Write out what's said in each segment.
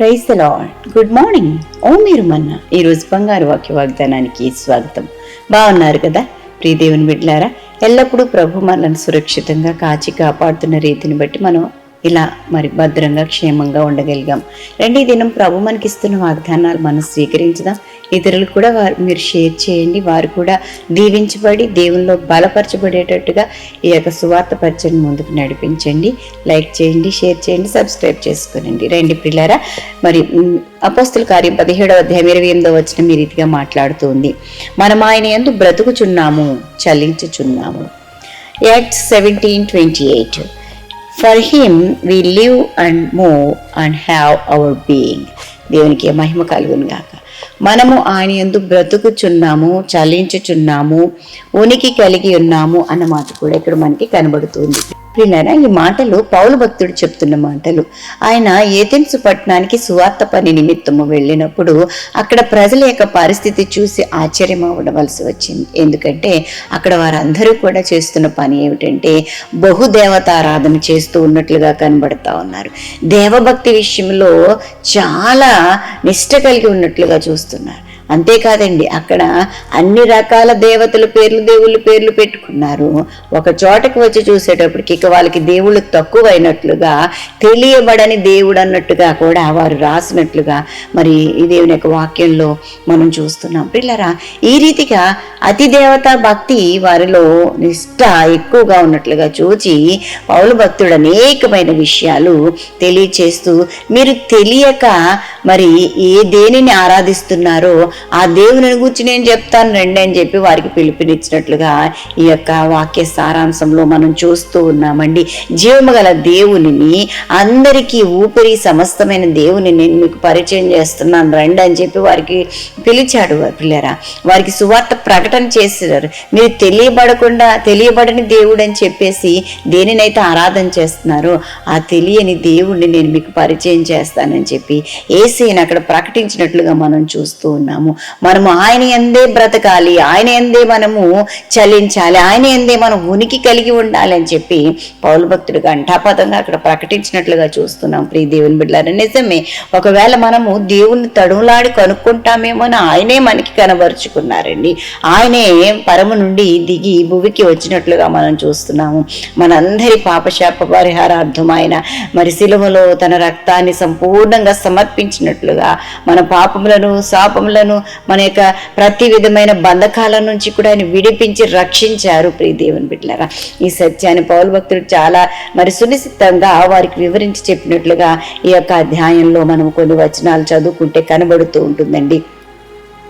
praise the Lord good morning ఓ మీరు మన్న ఈరోజు బంగారు వాక్య వాగ్దానానికి స్వాగతం. బాగున్నారు కదా? ప్రియ బిడ్లారా ఎల్లప్పుడూ ప్రభు మనల్ని సురక్షితంగా కాచి కాపాడుతున్న రీతిని బట్టి మనం ఇలా మరి భద్రంగా క్షేమంగా ఉండగలిగాం. రెండీ దినం ప్రభు మనకి ఇస్తున్న వాగ్దానాలు మనం స్వీకరించుదాం. ఇతరులకు కూడా వారు మీరు షేర్ చేయండి. వారు కూడా దీవించబడి దేవుల్లో బలపరచబడేటట్టుగా ఈ యొక్క సువార్త పరిచయం ముందుకు నడిపించండి. లైక్ చేయండి షేర్ చేయండి సబ్స్క్రైబ్ చేసుకోనండి. రండి పిల్లారా. మరి అపోస్తుల కార్యం పదిహేడవ అధ్యాయం ఇరవై ఎనిమిదవ వచ్చిన మీ రీతిగా మాట్లాడుతూ ఉంది మనం ఆయన ఎందు బ్రతుకుచున్నాము చలించుచున్నాము. Acts seventeen twenty eight. For him we live and move and have our being దేవునికి మహిమ కలుగునుగాక. మనము ఆయన ఎందు బ్రతుకుచున్నాము చలించుచున్నాము ఉనికి కలిగి ఉన్నాము అన్న మాట కూడా ఇక్కడ మనకి కనబడుతుంది. ప్రియులారా ఈ మాటలు పౌలు భక్తుడు చెప్తున్న మాటలు. ఆయన ఏథెన్స్ పట్టణానికి సువార్త పని నిమిత్తము వెళ్ళినప్పుడు అక్కడ ప్రజల యొక్క పరిస్థితి చూసి ఆశ్చర్యం అవ్వవలసి వచ్చింది. ఎందుకంటే అక్కడ వారందరూ కూడా చేస్తున్న పని ఏమిటంటే బహుదేవతారాధన చేస్తూ ఉన్నట్లుగా కనబడతా ఉన్నారు. దేవభక్తి విషయంలో చాలా నిష్ట కలిగి ఉన్నట్లుగా చూస్తున్నారు అంతేకాదండి అక్కడ అన్ని రకాల దేవతల పేర్లు దేవుళ్ళ పేర్లు పెట్టుకున్నారు. ఒక చోటకి వచ్చి చూసేటప్పటికి ఇక వాళ్ళకి దేవుళ్ళు తక్కువైనట్లుగా తెలియబడని దేవుడు అన్నట్టుగా కూడా వారు రాసినట్లుగా మరి ఈ దేవుని యొక్క వాక్యంలో మనం చూస్తున్నాం. పిల్లరా ఈ రీతిగా అతి దేవతా భక్తి వారిలో నిష్ట ఎక్కువగా ఉన్నట్లుగా చూచి పౌలు భక్తుడు అనేకమైన విషయాలు తెలియచేస్తూ మీరు తెలియక మరి ఏ దేనిని ఆరాధిస్తున్నారో ఆ దేవుని గురించి నేను చెప్తాను రండి అని చెప్పి వారికి పిలుపునిచ్చినట్లుగా ఈ యొక్క వాక్య సారాంశంలో మనం చూస్తూ ఉన్నామండి. జీవము గల దేవునిని అందరికీ ఊపిరి సమస్తమైన దేవుని నేను మీకు పరిచయం చేస్తున్నాను రండి అని చెప్పి వారికి పిలిచాడు పిల్లరా. వారికి సువార్త ప్రకటన చేసినారు. మీరు తెలియబడకుండా తెలియబడని దేవుడు అని చెప్పేసి దేనినైతే ఆరాధన చేస్తున్నారో ఆ తెలియని దేవుణ్ణి నేను మీకు పరిచయం చేస్తానని చెప్పి ఏసీని అక్కడ ప్రకటించినట్లుగా మనం చూస్తూ ఉన్నాము. మనము ఆయన ఎందే బ్రతకాలి ఆయన ఎందే మనము చలించాలి ఆయన ఎందే మనం ఉనికి కలిగి ఉండాలి అని చెప్పి పౌలు భక్తుడు ఘంటాపదంగా అక్కడ ప్రకటించినట్లుగా చూస్తున్నాం. ప్రియ దేవుని బిడ్డారు నిజమే. ఒకవేళ మనము దేవుని తడుములాడి కనుక్కుంటామేమో అని ఆయనే మనకి కనబరుచుకున్నారండి. ఆయనే పరము నుండి దిగి భూమికి వచ్చినట్లుగా మనం చూస్తున్నాము. మనందరి పాపశాప పరిహారార్థం ఆయన మరి శిలువలో తన రక్తాన్ని సంపూర్ణంగా సమర్పించినట్లుగా మన పాపములను శాపములను మన యొక్క ప్రతి విధమైన బంధకాల నుంచి కూడా ఆయన విడిపించి రక్షించారు ప్రియ దేవుని బిడ్డలారా. ఈ సత్యాన్ని పౌరు భక్తుడు చాలా మరి సునిశ్చితంగా వారికి వివరించి చెప్పినట్లుగా ఈ యొక్క అధ్యాయంలో మనం కొన్ని వచనాలు చదువుకుంటే కనబడుతూ ఉంటుందండి.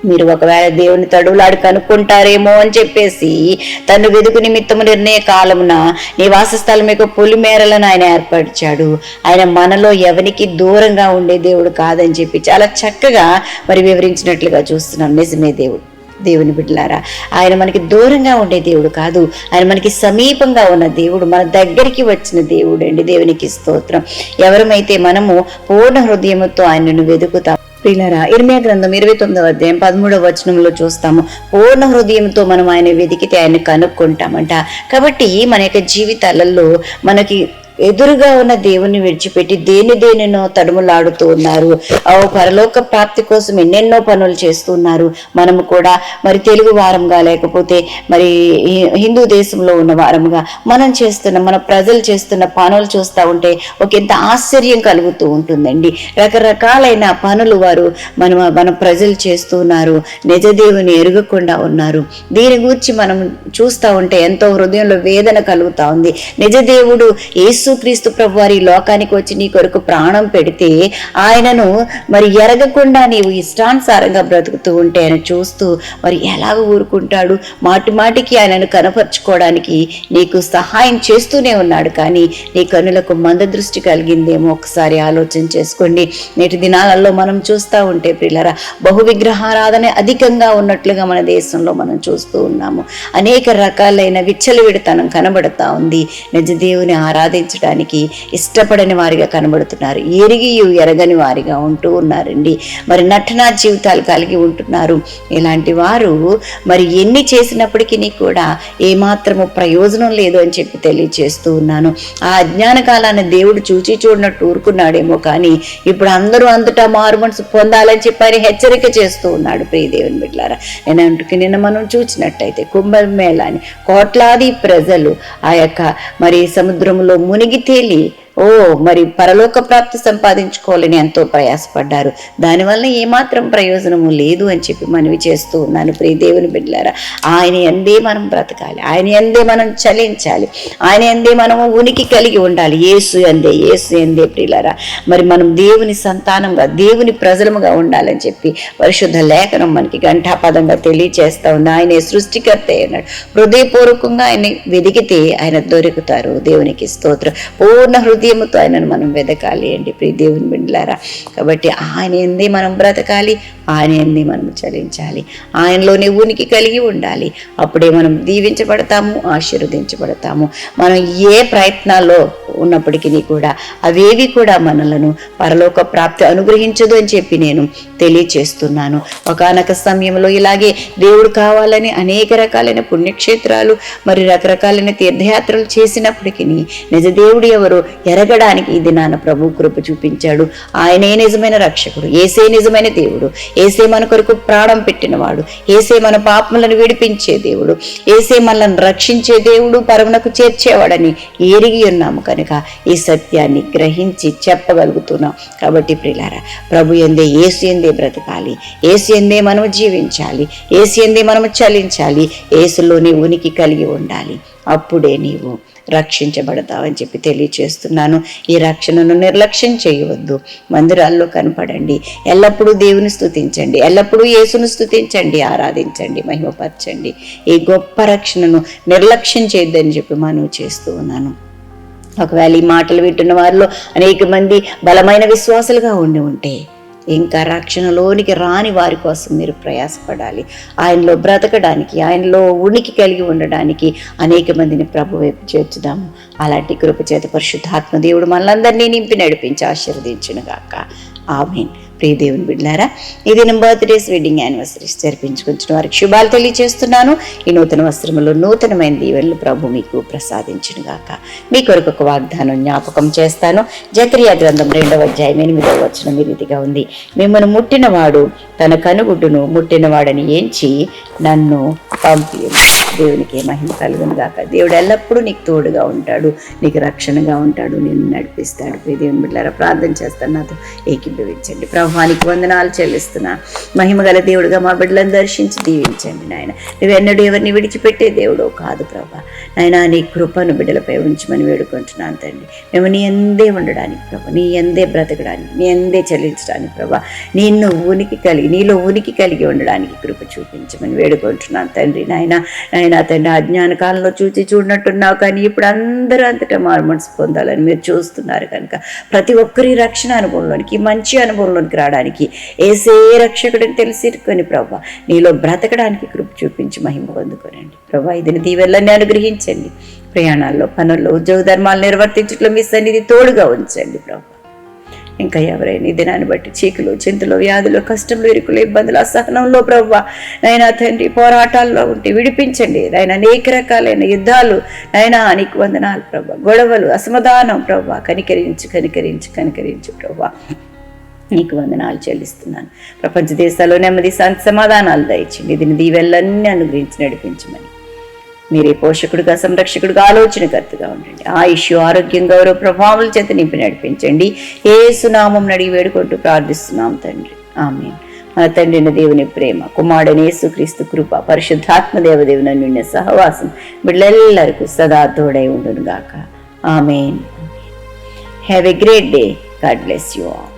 మీరు ఒకవేళ దేవుని తడువులాడి కనుక్కుంటారేమో అని చెప్పేసి తను వెదుకు నిమిత్తము నిర్ణయ కాలమున నివాస స్థలం యొక్క పులిమేరలను ఆయన ఏర్పరిచాడు. ఆయన మనలో ఎవరికి దూరంగా ఉండే దేవుడు కాదని చెప్పి చాలా చక్కగా మరి వివరించినట్లుగా చూస్తున్నాం. నిజమే దేవుడు. దేవుని బిడ్డలారా ఆయన మనకి దూరంగా ఉండే దేవుడు కాదు. ఆయన మనకి సమీపంగా ఉన్న దేవుడు మన దగ్గరికి వచ్చిన దేవుడు అండి దేవునికి స్తోత్రం. ఎవరమైతే మనము పూర్ణ హృదయముతో ఆయనను వెతుకుతాం ప్రియులరా ఇర్మియా గ్రంథం ఇరవై తొమ్మిదవ అధ్యాయం పదమూడవ వచనంలో చూస్తాము. పూర్ణ హృదయంతో మనం ఆయన వెతికితే ఆయన కనుక్కుంటామంట. కాబట్టి మన యొక్క జీవితాలలో మనకి ఎదురుగా ఉన్న దేవుని విడిచిపెట్టి దేని దేనినో తడుములాడుతూ ఉన్నారు. ఆ పరలోక ప్రాప్తి కోసం ఎన్నెన్నో పనులు చేస్తున్నారు మనము కూడా మరి తెలుగు వారంగా లేకపోతే మరి హిందూ దేశంలో ఉన్న వారముగా మనం చేస్తున్న మన ప్రజలు చేస్తున్న పనులు చూస్తూ ఉంటే ఒక ఎంత ఆశ్చర్యం కలుగుతూ ఉంటుందండి. రకరకాలైన పనులు వారు మన మన ప్రజలు చేస్తున్నారు నిజ దేవుని ఎరగకుండా ఉన్నారు. దీని గురించి మనం చూస్తూ ఉంటే ఎంతో హృదయంలో వేదన కలుగుతా ఉంది. నిజ దేవుడు యేసు యేసుక్రీస్తు ప్రభు వారి లోకానికి వచ్చి నీ కొరకు ప్రాణం పెడితే ఆయనను మరి ఎరగకుండా నీవు ఇష్టానుసారంగా బ్రతుకుతూ ఉంటే ఆయన చూస్తూ మరి ఎలాగ ఊరుకుంటాడు? మాటి మాటికి ఆయనను కనపరుచుకోవడానికి నీకు సహాయం చేస్తూనే ఉన్నాడు. కానీ నీ కనులకు మంద దృష్టి కలిగిందేమో ఒకసారి ఆలోచన చేసుకోండి. నేటి దినాలలో మనం చూస్తూ ఉంటే ప్రిల్లరా బహు విగ్రహారాధన అధికంగా ఉన్నట్లుగా మన దేశంలో మనం చూస్తూ ఉన్నాము. అనేక రకాలైన విచ్చలవిడితనం కనబడతా ఉంది. నిజ దేవుని ఆరాధించడం ఆరాధించడానికి ఇష్టపడని వారిగా కనబడుతున్నారు. ఎరిగి ఎరగని వారిగా ఉంటూ ఉన్నారండి. మరి నటనా జీవితాలు కలిగి ఉంటున్నారు. ఇలాంటి వారు మరి ఎన్ని చేసినప్పటికీ కూడా ఏమాత్రము ప్రయోజనం లేదు అని చెప్పి తెలియచేస్తూ ఉన్నాను. ఆ అజ్ఞాన కాలాన్ని దేవుడు చూచి చూడనట్టు ఊరుకున్నాడేమో కానీ ఇప్పుడు అందరూ అంతటా మారు మనసు పొందాలని చెప్పి హెచ్చరిక చేస్తూ ఉన్నాడు. ప్రియదేవుని బిడ్లారా నేను నిన్న మనం చూసినట్టయితే కుంభమేళాని కోట్లాది ప్రజలు ఆ యొక్క మరి సముద్రంలో ముని మునిగి తేలి ఓ మరి పరలోక ప్రాప్తి సంపాదించుకోవాలని ఎంతో ప్రయాసపడ్డారు. దానివల్ల ఏమాత్రం ప్రయోజనము లేదు అని చెప్పి మనవి చేస్తూ ఉన్నాను. ప్రియ దేవుని బిడ్డలారా ఆయన ఎందే మనం బ్రతకాలి ఆయన ఎందే మనం చలించాలి ఆయన ఎందే మనము ఉనికి కలిగి ఉండాలి. ఏసు ఎందే ఏసు ఎందే ప్రియులారా మరి మనం దేవుని సంతానంగా దేవుని ప్రజలముగా ఉండాలని చెప్పి పరిశుద్ధ లేఖనం మనకి ఘంటాపదంగా తెలియచేస్తా ఉంది. ఆయన సృష్టికర్త అన్నాడు హృదయపూర్వకంగా ఆయన వెదిగితే ఆయన దొరుకుతారు. దేవునికి స్తోత్రం. పూర్ణ హృదయముతో ఆయనను మనం వెదకాలి అండి ప్రియ దేవుని బిడ్డలారా. కాబట్టి ఆయన ఎందే మనం బ్రతకాలి ఆయన ఎందే మనం చలించాలి. ఆయనలోనే ఉనికి కలిగి ఉండాలి. అప్పుడే మనం దీవించబడతాము ఆశీర్వదించబడతాము. మనం ఏ ప్రయత్నాల్లో ఉన్నప్పటికీ కూడా అవేవి కూడా మనలను పరలోక ప్రాప్తి అనుగ్రహించదు అని చెప్పి నేను తెలియచేస్తున్నాను. ఒకనొక సమయంలో ఇలాగే దేవుడు కావాలని అనేక రకాలైన పుణ్యక్షేత్రాలు మరి రకరకాలైన తీర్థయాత్రలు చేసినప్పటికీ నిజ దేవుడు ఎవరు ఎరగడానికి ఈ దినాన ప్రభు కృప చూపించాడు. ఆయనే నిజమైన రక్షకుడు ఏసే నిజమైన దేవుడు ఏసే మన కొరకు ప్రాణం పెట్టినవాడు ఏసే మన పాపములను విడిపించే దేవుడు ఏసే మనల్ని రక్షించే దేవుడు పరమునకు చేర్చేవాడని ఎరిగి ఉన్నాము. కనుక ఈ సత్యాన్ని గ్రహించి చెప్పగలుగుతున్నాం. కాబట్టి ప్రిలారా ప్రభు ఎందే ఏసు ఎందే బ్రతకాలి. ఏసు ఎందే మనము జీవించాలి. ఏసు ఎందే మనము చలించాలి. ఏసులోని ఉనికి కలిగి ఉండాలి. అప్పుడే నీవు రక్షించబడతావని చెప్పి తెలియచేస్తున్నాను. ఈ రక్షణను నిర్లక్ష్యం చేయవద్దు. మందిరాల్లో కనపడండి. ఎల్లప్పుడూ దేవుని స్థుతించండి ఎల్లప్పుడూ యేసును స్థుతించండి ఆరాధించండి. మహిమపరచండి. ఈ గొప్ప రక్షణను నిర్లక్ష్యం చేయొద్దని చెప్పి మనవి చేస్తూ ఉన్నాను. ఒకవేళ ఈ మాటలు వింటున్న వారిలో అనేక మంది బలమైన విశ్వాసులుగా ఉండి ఉంటే ఇంకా రక్షణలోనికి రాని వారి కోసం మీరు ప్రయాసపడాలి. ఆయనలో బ్రతకడానికి ఆయనలో ఉనికి కలిగి ఉండడానికి అనేక మందిని ప్రభు వైపు చేర్చుదాము. అలాంటి కృపచేత పరిశుద్ధాత్మ దేవుడు మనలందరినీ నింపి నడిపించి ఆశీర్వదించిన గాక ఆమెన్. ప్రియ దేవుని బిడ్డారా ఈ దినం బర్త్డేస్ వెడ్డింగ్ యానివర్సరీస్ జరిపించుకుంటున్న వారికి శుభాలు తెలియజేస్తున్నాను ఈ నూతన వస్త్రములో నూతనమైన దీవెనలు ప్రభు మీకు ప్రసాదించును గాక. మీ కొరకు ఒక వాగ్దానం జ్ఞాపకం చేస్తాను. జక్రియా గ్రంథం రెండవ అధ్యాయం ఎనిమిదవ వచనం ఈ రీతిగా ఉంది. మిమ్మల్ని ముట్టినవాడు తన కనుగుడ్డును ముట్టినవాడని ఏంచి నన్ను పంపి దేవునికి మహిమ కలుగును గాక. దేవుడు ఎల్లప్పుడూ నీకు తోడుగా ఉంటాడు నీకు రక్షణగా ఉంటాడు నిన్ను నడిపిస్తాడు. ప్రియ దేవుని బిడ్డారా ప్రార్థన చేస్తాను నాతో ఏకీభవించండి. ప్రభానికి వందనాలు చెల్లిస్తున్నా. మహిమ గల దేవుడుగా మా బిడ్డలను దర్శించి దీవించండి నాయన. నువ్వెన్నడూ ఎవరిని విడిచిపెట్టే దేవుడో కాదు ప్రభా. నాయన నీ కృపను బిడ్డలపై ఉంచమని వేడుకుంటున్నాను తండ్రి. మేము నీ ఎందే ఉండడానికి ప్రభా నీ ఎందే బ్రతకడానికి నీ ఎందే చెల్లించడానికి ప్రభా నిన్ను ఉనికి కలిగి నీలో ఉనికి కలిగి ఉండడానికి కృప చూపించమని వేడుకుంటున్నాను తండ్రి నాయన. నాయన తండ్రి అజ్ఞాన కాలంలో చూచి చూడనట్టున్నావు కానీ ఇప్పుడు అందరూ అంతటా మార్మన్స్ పొందాలని మీరు చూస్తున్నారు కనుక. ప్రతి ఒక్కరి రక్షణ అనుభవంలోనికి మంచి అనుభవంలోనికి రావడానికి ఏసే రక్షకుడిని తెలిసిరుకొని ప్రభా నీలో బ్రతకడానికి కృప చూపించి మహిమ పొందుకోనండి. ప్రభా ఇది దీవెల్లని అనుగ్రహించండి. ప్రయాణాల్లో పనుల్లో ఉద్యోగ ధర్మాలు నిర్వర్తించట్లో మీ సన్నిధి తోడుగా ఉంచండి ప్రభావ ఇంకా ఎవరైనా ఈ దినాన్ని బట్టి చీకులు చింతలు వ్యాధులు కష్టంలో ఇరుకులు ఇబ్బందులు అసహనంలో ప్రవ్వ. నైనా తండ్రి పోరాటాల్లో ఉంటే విడిపించండి. నాయన అనేక రకాలైన యుద్ధాలు నైనా నీకు వందనాలు ప్రభా గొడవలు అసమాధానం ప్రభా కనికరించు కనికరించు కనికరించు ప్రభా నీకు వందనాలు చెల్లిస్తున్నాను. ప్రపంచ దేశాల్లో నెమ్మది సమాధానాలు దయచండి దీని దీవెళ్ళన్నీ అనుగ్రహించి నడిపించమని. మీరే పోషకుడుగా సంరక్షకుడిగా ఆలోచనకర్తగా ఉండండి. ఆయుష్ ఆరోగ్యం గౌరవ ప్రభావాల చేత నింపి నడిపించండి. ఏ సునామం అడిగి వేడుకుంటూ ప్రార్థిస్తున్నాం తండ్రి. ఆమె మన తండ్రిన దేవుని ప్రేమ కుమారుడని యేసుక్రీస్తు కృప పరిశుద్ధాత్మ దేవదేవుని నిన్న సహవాసం బిడ్డలెల్లరికూ సదా తోడై ఉండునుగాక. Amen. Have a great day God bless you all